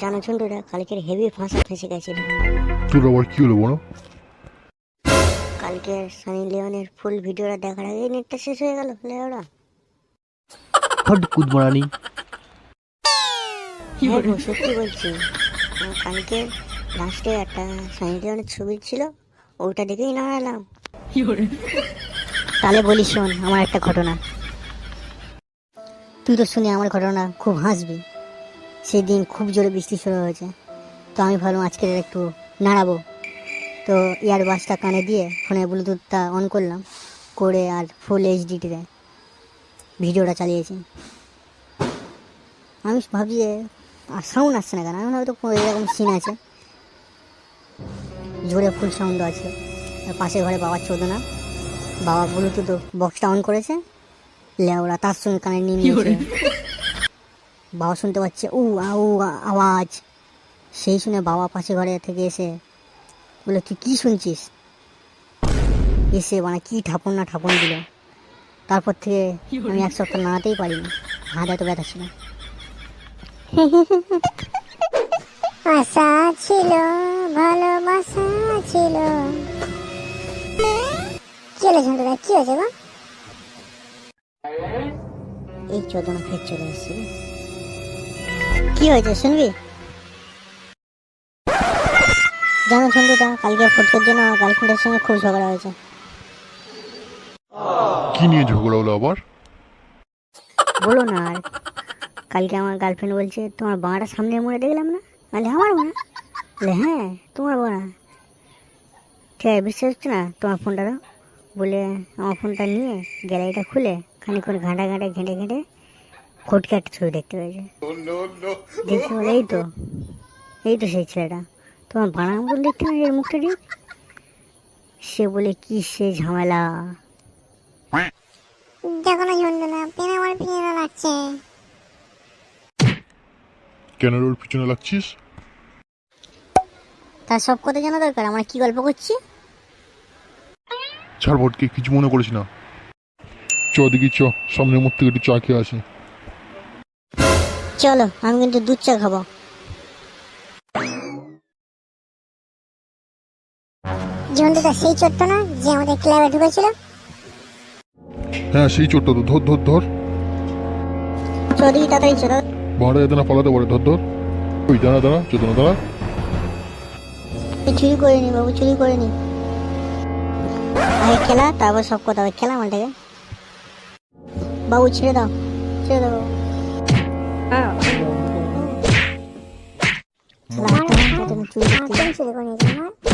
জানো ঝন্টুরা কালকের হেভি ফাঁসা ফেসে গেছিল। তোর আবার কি হলো বলো? কালকের সানি লিওনের ফুল ভিডিওটা দেখার আগেই নেটটা শেষ হয়ে গেল লেওরা হট কুদমারানি হ্যাঁ গো, সত্যি বলছি। কালকে লাস্টে একটা সানি লিওনের ছবি ছিল ওটা দেখেই নাড়ালাম। তাহলে বলি শোন আমার একটা ঘটনা। তুই তো শুনে আমার ঘটনা খুব হাসবি। সেই দিন খুব জোরে বৃষ্টি শুরু হয়েছে। তো আমি ভাবলাম আজকে একটু নাড়াবো। তো ইয়ারবাসটা কানে দিয়ে ফোনে ব্লুটুথটা অন করলাম করে আর ফুল এইচডিতে ভিডিওটা চালিয়েছি। আমি ভাবছি যে সাউন্ড আসছে না কেন? আমি হয়তো এরকম সিন আছে। জোরে ফুল সাউন্ড আছে। আর পাশের ঘরে বাবার চোদনা বাবা ব্লুটুথ বক্সটা অন করেছে লেওরা তার সঙ্গে কানে নিয়ে নিয়েছে। বাবা শুনতে পাচ্ছে উ আউ আওয়াজ। সেই শুনে বাবা পাশে ঘরে থেকে এসে বলে তুই কী শুনছিস? এসে মানে কী ঠাপন না ঠাপন দিল। তারপর থেকে আমি এক সপ্তাহ নাড়াতেই পারিনি। হাত এত ব্যথা ছিল। আশা ছিল ভালোবাসা ছিল। কি হলো ঝন্টুদা কি হয়েছে গো? এই চোদনা ফের চলে এসেছে। কি হয়েছে শুনবি? জানো ঝন্টুদা কালকে ফুটকের জন্য আমার গার্লফ্রেন্ডের সঙ্গে খুব ঝগড়া হয়েছে। কি নিয়ে ঝগড়া হলো আবার? বলো না আর। কালকে আমার গার্লফ্রেন্ড বলছে তোমার বাঁটা সামনে মোড়ে দেখলাম না? বলে আমার বাঁ বলে হ্যাঁ তোমার বাঁ ঠিক আছে বিশ্বাস হচ্ছে না? তোমার ফোনটা দাও। বলে আমার ফোনটা নিয়ে গ্যালারিটা খুলে খানিক্ষণ ঘাঁটা ঘাঁটে ঘেঁটে ঘেঁটে ফটকে একটা ছবি দেখতে পেয়েছে। দেখতে বলে এই তো এই তো সেই ছেলেটা। তোমার বানার মতন দেখতে না এর মুখটা ঠিক? সে বলে কি সে ঝামেলা? দেখো না ঝন্টুদা পেন আমার পিছনে লাগছে। কেন ওর পিছনে লাগছিস? তার সব কথা জানা দরকার আমরা কি গল্প করছি? ছাড় ভটকে কিছু মনে করিস না। চ দেখি চ সামনের মধ্যে থেকে একটু চা খেয়ে আসি। চলো আমি কিন্তু দুধ চা খাব। ঝন্টুদা সেই চোট্ট না যে আমাদের ক্লাবে ঢুকেছিল? হ্যাঁ সেই চোরটা তো ধর ধর ধর। চলি তাড়াতাড়ি চলো ভাড়া যাতে না পালাতে পারে ধর ধর। ওই দাঁড়া দাঁড়া চোদনা দাঁড়া চুরি করে নি বাবু চুরি করে নি আগে খেলা তারপর সব কথা খেলা মালটাকে বাবু ছেড়ে দাও ছেড়ে দাও। বাবু শালা একটা না, একটা না, চুরি করতে আমার